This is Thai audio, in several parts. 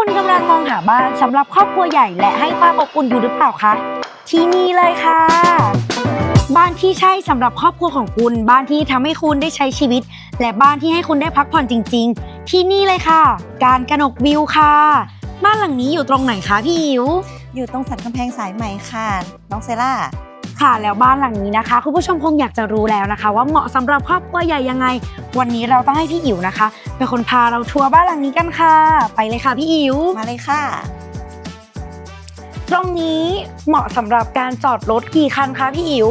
คุณกำลังมองหาบ้านสำหรับครอบครัวใหญ่และให้ความอบอุ่นอยู่หรือเปล่าคะ ที่นี่เลยค่ะ บ้านที่ใช่สำหรับครอบครัวของคุณ บ้านที่ทำให้คุณได้ใช้ชีวิต และบ้านที่ให้คุณได้พักผ่อนจริง ๆ ที่นี่เลยค่ะ การกนกวิวค่ะ บ้านหลังนี้อยู่ตรงไหนคะพี่อิ๋วอยู่ตรงสันกำแพงสายใหม่ค่ะ น้องเซล่า ค่ะแล้วบ้านหลังนี้นะคะคุณผู้ชมคงอยากจะรู้แล้วนะคะ ว่าเหมาะสำหรับครอบครัวใหญ่ยังไง วันนี้เราต้องให้พี่อิ๋วนะคะเป็นคนพาเราทัวร์บ้านหลังนี้กันค่ะ ไปเลยค่ะพี่อิ๋วมาเลยค่ะ ตรงนี้เหมาะสำหรับการจอดรถกี่คันคะพี่อิ๋ว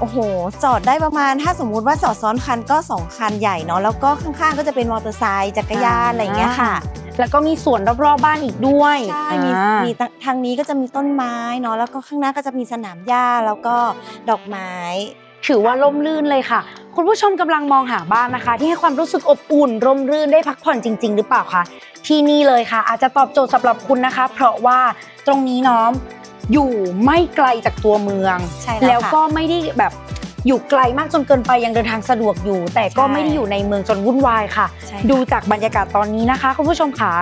โอ้โห จอดได้ประมาณ ถ้าสมมุติว่าจอดซ้อนคันก็ 2 คันใหญ่เนาะแล้วก็ข้างๆก็จะเป็นมอเตอร์ไซค์จักรยานอะไรอย่างเงี้ยค่ะ แล้วก็มีสวนรอบๆบ้านอีกด้วยใช่มีอ่า มีทางนี้ก็จะมีต้นไม้เนาะแล้วก็ข้างหน้าก็จะมีสนามหญ้าแล้วก็ดอกไม้ ถือว่าร่มรื่นเลยค่ะ คุณผู้ชมกำลังมองหาบ้านนะคะ ที่ให้ความรู้สึกอบอุ่น ร่มรื่นได้พักผ่อนจริง ๆ หรือเปล่าคะที่นี่เลยค่ะ อาจจะตอบโจทย์สำหรับคุณนะคะ เพราะว่าตรงนี้น้อมอยู่ไม่ไกลจากตัวเมือง ใช่แล้วแล้วค่ะก็ไม่ได้แบบ อยู่ไกลมากจนเกินไปยังเดินทางสะดวกอยู่ แต่ก็ใช่ไม่ได้อยู่ในเมืองจนวุ่นวายค่ะ ใช่ดูค่ะจากบรรยากาศตอนนี้นะคะคุณผู้ชมค่ะ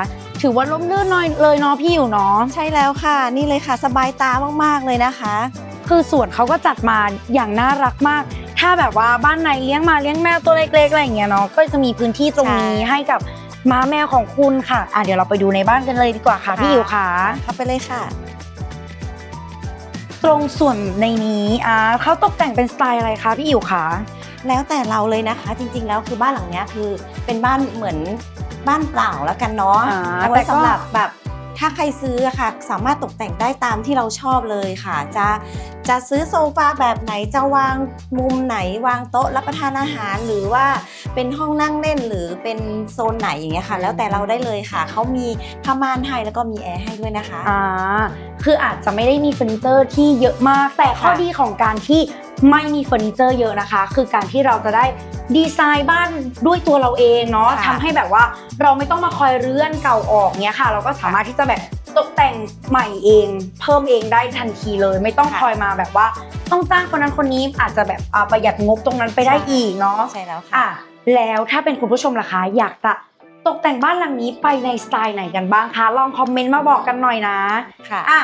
ถือว่าร่มรื่นหน่อยเลยเนาะพี่อยู่เนาะใช่แล้วค่ะ นี่เลยค่ะสบายตามากๆเลยนะคะ คือสวนเขาก็จัดมาอย่างน่ารักมาก ถ้าแบบว่าบ้านไหนเลี้ยงหมาเลี้ยงแมวตัวเล็กๆอะไรอย่างเงี้ยเนาะก็จะมีพื้นที่ตรงนี้ใช่ให้กับม้าแมวของคุณค่ะอะเดี๋ยวเราไปดูในบ้านกันเลยดีกว่าค่ะค่ะพี่อิ๋วค่ะ เข้าไปเลยค่ะ ตรงส่วนในนี้อะเขาตกแต่งเป็นสไตล์อะไรคะพี่อิ๋วคะแล้วแต่เราเลยนะคะ จริง ๆ แล้วคือบ้านหลังเนี้ยคือเป็นบ้านเหมือนบ้านเปล่าแล้วกันเนาะอ่าเอาไว้แต่ก็ สำหรับแบบถ้าใครซื้ออะค่ะ สามารถตกแต่งได้ตามที่เราชอบเลยค่ะ จะจะซื้อโซฟาแบบไหนจะวางมุมไหนวางโต๊ะรับประทานอาหาร หรือว่าเป็นห้องนั่งเล่นหรือเป็นโซนไหนอย่างเงี้ยค่ะ แล้วแต่เราได้เลยค่ะเขามีผ้าม่านให้แล้วก็มีแอร์ให้ด้วยนะคะ อ่า คืออาจจะไม่ได้มีเฟอร์นิเจอร์ที่เยอะมาก แต่ข้อค่ะดีของการที่ไม่มีเฟอร์นิเจอร์เยอะนะคะ คือการที่เราจะได้ดีไซน์บ้านด้วยตัวเราเองเนาะค่ะทำให้แบบว่าเราไม่ต้องมาคอยเลื่อนเก่าออกเนี้ยค่ะ เราก็สามารถที่จะแบบตกแต่งใหม่เอง เพิ่มเองได้ทันทีเลย ไม่ต้องค่ะคอยมาแบบว่า ต้องจ้างคนนั้นคนนี้อาจจะแบบอ่าประหยัดงบตรงนั้นไปได้ใช่อีกเนาะใช่แล้วค่ะอะ แล้วถ้าเป็นคุณผู้ชมล่ะคะอยากจะ ตกแต่งบ้านหลังนี้ไปในสไตล์ไหนกันบ้างคะ ลองคอมเมนต์มาบอกกันหน่อยนะค่ะอะ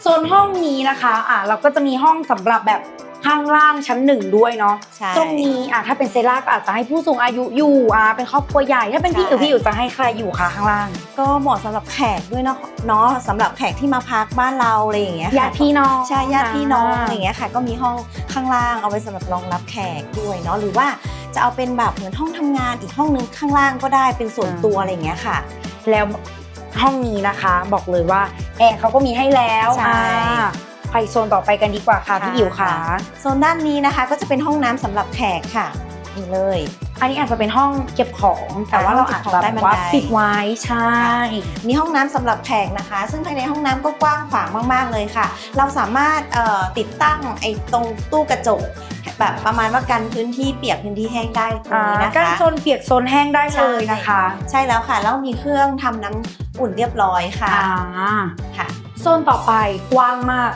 โซนห้องนี้นะคะ อะเราก็จะมีห้องสำหรับแบบข้างล่างชั้นหนึ่งด้วยเนาะใช่ตรงนี้อะถ้าเป็นเซล่าก็อาจจะให้ผู้สูงอายุอยู่อะเป็นครอบครัวใหญ่ถ้าเป็นพี่ใช่อิ๋วพี่อิ๋วจะให้ใครอยู่คะข้างล่าง ก็เหมาะสำหรับแขกด้วยเนาะเนาะสำหรับแขกที่มาพักบ้านเราอะไรอย่างเงี้ยค่ะญาติพี่น้องใช่ญาติพี่น้องอะไรอย่างเงี้ยค่ะ ก็มีห้องข้างล่างเอาไว้สำหรับรองรับแขกด้วยเนาะหรือว่า จะเอาเป็นแบบเหมือนห้องทำงานอีกห้องนึงข้างล่างก็ได้เป็นส่วนตัวอะไรอย่างเงี้ยค่ะ แล้วห้องนี้นะคะบอกเลยว่าแอร์เขาก็มีให้แล้วใช่อะไปโซนต่อไปกันดีกว่าค่ะพี่อิ๋วค่ะโซนด้านนี้นะคะ ก็จะเป็นห้องน้ำสำหรับแขกค่ะนี่เลย อันนี้อาจจะเป็นห้องเก็บของแต่ว่าเราอาจจะแบบว่าปิดไว้ใช่นี่ห้องน้ำสำหรับแขกนะคะ ซึ่งภายในห้องน้ำก็กว้างขวางมาก ๆเลยค่ะ เราสามารถเอ่อติดตั้งไอ้ตรงตู้กระจก แบบประมาณว่ากันพื้นที่เปียกพื้นที่แห้งได้ตรงอ่านี้นะคะกั้นโซนเปียกโซนแห้งได้เลยนะคะ ใช่แล้วค่ะ แล้วมีเครื่องทำน้ำอุ่นเรียบร้อยค่ะอ่าค่ะโซนต่อไปกว้างมาก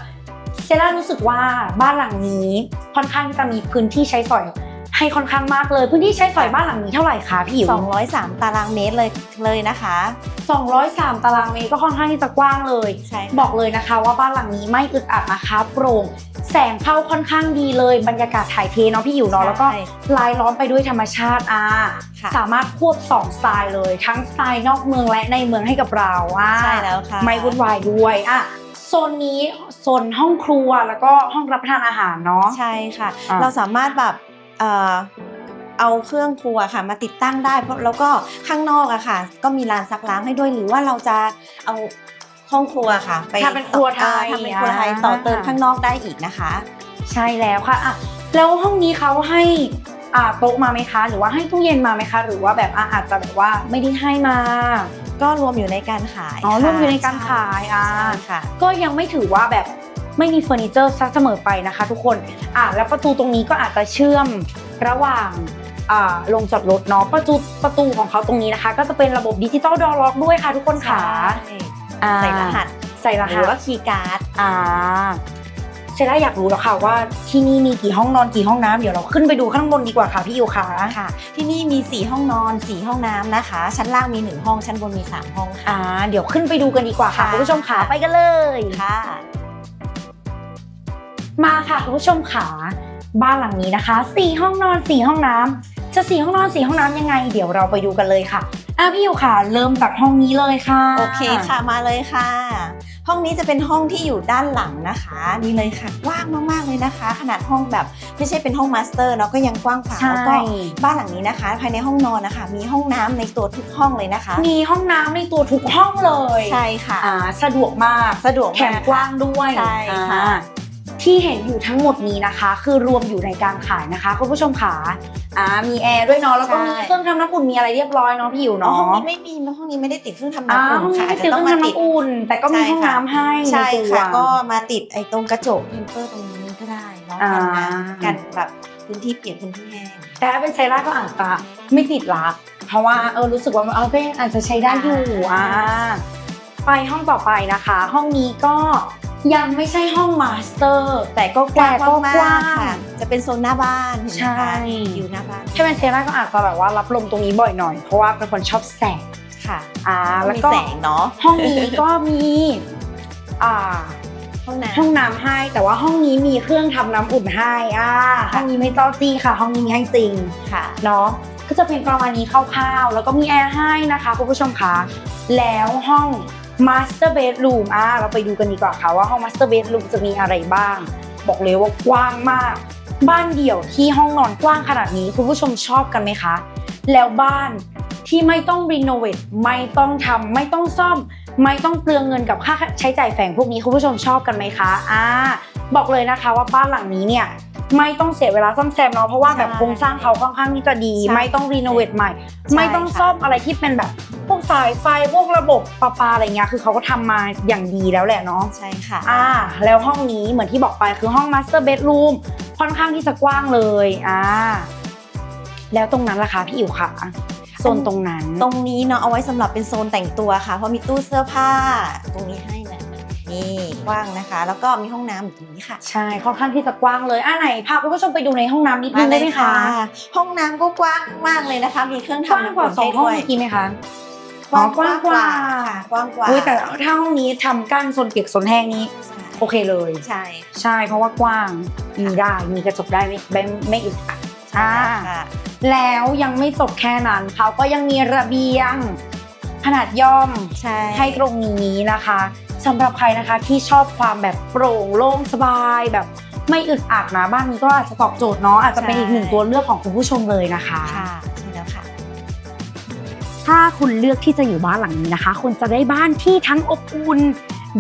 เซล่ารู้สึกว่าบ้านหลังนี้ค่อนข้างจะมีพื้นที่ใช้สอยให้ค่อนข้างมากเลย พื้นที่ใช้สอยบ้านหลังนี้เท่าไหร่คะพี่อิ๋ว203 ตารางเมตรเลยเลยนะคะ 203 ตารางเมตรก็ค่อนข้างที่จะกว้างเลยใช่บอกเลยนะคะ ว่าบ้านหลังนี้ไม่อึดอัดนะคะโปร่ง แสงเข้าค่อนข้างดีเลย บรรยากาศถ่ายเทเนาะพี่อิ๋วเนาะแล้วก็ลายล้อมไปด้วยธรรมชาติอ่าค่ะสามารถควบสองสไตล์เลย ทั้งสไตล์นอกเมืองและในเมืองให้กับเราอ่าใช่แล้วค่ะไม่วุ่นวายด้วยอะโซนนี้โซนห้องครัวแล้วก็ห้องรับประทานอาหารเนาะใช่ค่ะอ่าเราสามารถแบบเอ่อเอาเครื่องครัวค่ะมาติดตั้งได้เพราะแล้วก็ข้างนอกอะค่ะ ก็มีลานซักล้างให้ด้วยหรือว่าเราจะเอา ห้องครัวค่ะ ไปทำเป็นครัวไทยเอ่อทำเป็นครัวไทยต่อเติมข้างนอกได้อีกนะคะ ใช่แล้วค่ะอะแล้วห้องนี้เขาให้อ่าโต๊ะมาไหมคะ หรือว่าให้ตู้เย็นมาไหมคะ หรือว่าแบบอะอาจจะแบบว่าไม่ได้ให้มา ก็รวมอยู่ในการขายอ๋อค่ะรวมอยู่ในการขายอ่าใช่ค่ะ ก็ยังไม่ถือว่าแบบไม่มีเฟอร์นิเจอร์ซักเสมอไปนะคะ ทุกคนอะแล้วประตูตรงนี้ก็อาจจะเชื่อมระหว่างอ่าลงจอดรถเนาะประตูประตูของเขาตรงนี้นะคะ ก็จะเป็นระบบดิจิตอลดอล็อกด้วยค่ะทุกคนค่ะ ใช่ อ่า ใส่รหัสใส่รหหัรือสว่าคีย์การ์ด อ่าเซร่าอยากรู้แล้วค่ะว่าที่นี่มีกี่ห้องนอนกี่ห้องน้ำเดี๋ยวเราขึ้นไปดูข้างบนดีกว่าค่ะพี่อิวค่ะ ค่ะที่นี่มี 4 ห้องนอน 4 ห้องน้ำนะคะ ชั้นล่างมี 1 ห้อง ชั้นบนมี 3 ห้องค่ะ อ่า เดี๋ยวขึ้นไปดูกันดีกว่าค่ะค่ะ คุณผู้ชมค่ะไปกันเลย ค่ะ มาค่ะคุณผู้ชมค่ะบ้านหลังนี้นะคะสี่ห้องนอนสี่ห้องน้ำจะสี่ห้องนอนสี่ห้องน้ำยังไง เดี๋ยวเราไปดูกันเลยค่ะ อะพี่อิวค่ะ เริ่มจากห้องนี้เลยค่ะ โอเคค่ะมาเลยค่ะ ห้องนี้จะเป็นห้องที่อยู่ด้านหลังนะคะนี่เลยค่ะกว้างมากๆเลยนะคะ ขนาดห้องแบบไม่ใช่เป็นห้องมาสเตอร์เนาะก็ยังกว้างขวางใช่แล้วก็บ้านหลังนี้นะคะ ภายในห้องนอนนะคะ มีห้องน้ำในตัวทุกห้องเลยนะคะ มีห้องน้ำในตัวทุกห้องเลยใช่ค่ะอ่าสะดวกมากสะดวกแถมมากกว้างด้วยใช่ค่ะอ่า ที่เห็นอยู่ทั้งหมดนี้นะคะ คือรวมอยู่ในการขายนะคะคุณผู้ชมค่ะอ่ามีแอร์ด้วยเนาะแล้วก็มีเครื่องทำน้ำอุ่นมีอะไรเรียบร้อยเนาะพี่อิวอ๋อเนาะห้องนี้ไม่มีห้องนี้ไม่ได้ติดเครื่องทำอ่าน้ำอุ่นห้องนี้ค่ะอาไม่จติจะดเคต้รื่อองงมาทำติดน้ำอุ่น แต่ก็มีใช่ห้องค่ะน้ำให้ใช่นตัวค่ะก็มาติดไอ้ตรงกระจกเพมเปอร์ตรงนี้ก็ได้เนาะอ่ากันน้ำกันแบบพื้นที่เปียกพื้นที่แห้งแต่ถ้าเป็นไซร่าก็อาจจะไม่ติดละเพราะว่าเออรู้สึกว่าเออก็ยังอาจจะใช้ได้อยู่อ่าไปห้องต่อไปนะคะ ห้องนี้ก็ ยังไม่ใช่ห้องมาสเตอร์ แต่ก็กว้างก็มากกว้าๆค่ะงจะเป็นโซนหน้าบ้านเห็นไหมใช่คะอยู่หน้าบ้านถ้าเป็นเซร่าก็อาจจะแบบว่ารับลมตรงนี้บ่อยหน่อย เพราะว่าเป็นคนชอบแสงค่ะอ่าแล้แล้ววมีก็แสงเนาะห้องนี้ก็มีอ่าห้องน้ห้องน้ำให้ แต่ว่าห้องนี้มีเครื่องทำน้ำอุ่นให้อ่าห้องนี้ไม่เจ้าจี้ค่ะ ห้องนี้มีให้จริงำค่ะเนาะก็จะเป็นประมาณนี้คร่าวๆแล้วก็มีแอร์ให้นะคะคุณผู้ชมคะแล้วห้อง Master Bedroom อะเราไปดูกันดีกว่าค่ะว่าห้อง Master Bedroom จะมีอะไรบ้าง บอกเลยว่ากว้างมาก บ้านเดี่ยวที่ห้องนอนกว้างขนาดนี้คุณผู้ชมชอบกันไหมคะ แล้วบ้านที่ไม่ต้องรีโนเวทไม่ต้องทำไม่ต้องซ่อม ไม่ต้องเปลืองเงินกับค่าใช้จ่ายแฝงพวกนี้คุณผู้ชมชอบกันไหมคะอ่าบอกเลยนะคะว่าบ้านหลังนี้เนี่ย ไม่ต้องเสียเวลาซ่อมแซมเนาะเพราะว่าแบบใช่โครงสร้างเขาค่อนข้างที่จะดีใช่ไม่ต้องรีโนเวทใหม่ใช่ไม่ต้องค่ะซ่อมอะไรที่เป็นแบบพวกสายไฟพวกระบบประปาอะไรเงี้ยคือเขาก็ทำมาอย่างดีแล้วแหละเนาะใช่ค่ะอ่าแล้วห้องนี้เหมือนที่บอกไปคือห้อง Master Bedroom ค่อนข้างที่จะกว้างเลยอ่าแล้วตรงนั้นล่ะคะพี่อิ๋วค่ะโซนตรงนั้น ตรงนี้เนาะเอาไว้สำหรับเป็นโซนแต่งตัวค่ะเพราะมีตู้เสื้อผ้าตรงนี้ให้ นะนี่กว้างนะคะ แล้วก็มีห้องน้ำอยู่ตรงนี้ค่ะ ใช่ค่อนข้างที่จะกว้างเลยอะไหนพาคุณผู้ชมไปดูในห้องน้ำนิดนึงได้ไหมคะ ห้องน้ำก็กว้างมากเลยนะคะ มีเครื่องกว้างทำน้ำกว่าอุ่นสองให้ห้องด้วยเมื่อกี้ไหมคะกว้างอ๋อกว้างกว่าค่ะกว้างกว่าอุ้ยแต่ถ้าห้องนี้ทำกั้นโซนเปียกโซนแห้งนี้ โอเคเลย ใช่ ใช่เพราะว่ากว้างมีได้มีกระจกได้ไม่ไม่ไม่อึดอัดใช่อ่าค่ะแล้วยังไม่จบแค่นั้นเขาก็ยังมีระเบียงขนาดย่อมใช่ให้ตรงนี้นะคะ สำหรับใครนะคะที่ชอบความแบบโปร่งโล่งสบายแบบไม่อึดอัดนะบ้านนี้ก็อาจจะตอบโจทย์เนาะอาจจะเป็นอีกหนึ่งตัวเลือกของคุณผู้ชมเลยนะคะค่ะใช่แล้วค่ะ ถ้าคุณเลือกที่จะอยู่บ้านหลังนี้นะคะ คุณจะได้บ้านที่ทั้งอบอุ่น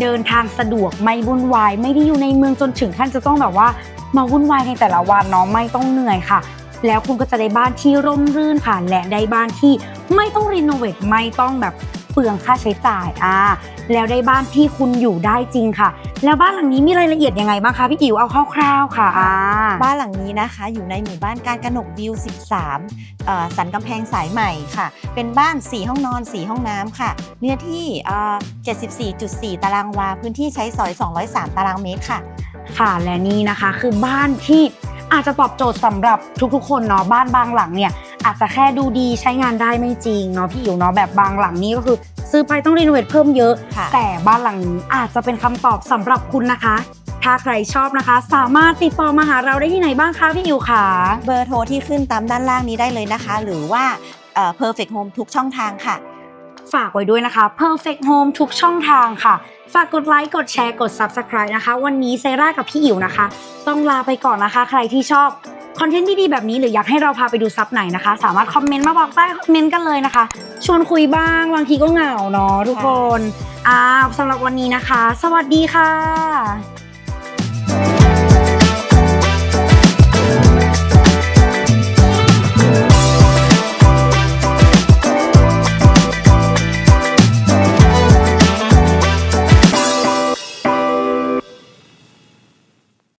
เดินทางสะดวกไม่วุ่นวายไม่ได้อยู่ในเมืองจนถึงขั้นจะต้องแบบว่ามาวุ่นวายในแต่ละวันเนาะไม่ต้องเหนื่อยค่ะ แล้วคุณก็จะได้บ้านที่ร่มรื่นค่ะและได้บ้านที่ไม่ต้องรีโนเวทไม่ต้องแบบเปลืองค่าใช้จ่ายอ่าแล้วได้บ้านที่คุณอยู่ได้จริงค่ะ แล้วบ้านหลังนี้มีรายละเอียดยังไงบ้างคะพี่อิ๋วเอาคร่าวๆค่ะอ่าบ้านหลังนี้นะคะ อยู่ในหมู่บ้านการกนกวิว 13เอ่อสันกำแพงสายใหม่ค่ะ เป็นบ้าน 4 ห้องนอน 4 ห้องน้ำค่ะ เนื้อที่เอ่อ74.4 ตารางวา พื้นที่ใช้สอย 203 ตารางเมตรค่ะ ค่ะและนี่นะคะคือบ้านที่ อาจจะตอบโจทย์สำหรับทุกๆ คนเนาะบ้านบางหลังเนี่ยอาจจะแค่ดูดีใช้งานได้ไม่จริงเนาะพี่อิ๋วเนาะแบบบางหลังนี้ก็คือ ซื้อไปต้องรีโนเวทเพิ่มเยอะค่ะแต่บ้านหลังนี้อาจจะเป็นคำตอบสำหรับคุณนะคะถ้าใครชอบนะคะ สามารถติดต่อมาหาเราได้ที่ไหนบ้างคะพี่อิ๋วค่ะเบอร์โทรที่ขึ้นตามด้านล่างนี้ได้เลยนะคะ หรือว่าเอ่อ perfect home ทุกช่องทางค่ะ ฝากไว้ด้วยนะคะ Perfect Home ทุกช่องทางค่ะ ฝากกดไลค์ กดแชร์ กด Subscribe นะคะ วันนี้เซร่ากับพี่อิ๋วนะคะ ต้องลาไปก่อนนะคะ ใครที่ชอบคอนเทนต์ดีๆแบบนี้หรืออยากให้เราพาไปดูซับไหนนะคะ สามารถคอมเมนต์มาบอกใต้คอมเมนต์กันเลยนะคะ ชวนคุยบ้าง บางทีก็เหงาเนาะทุกคนอ่าสำหรับวันนี้นะคะ สวัสดีค่ะ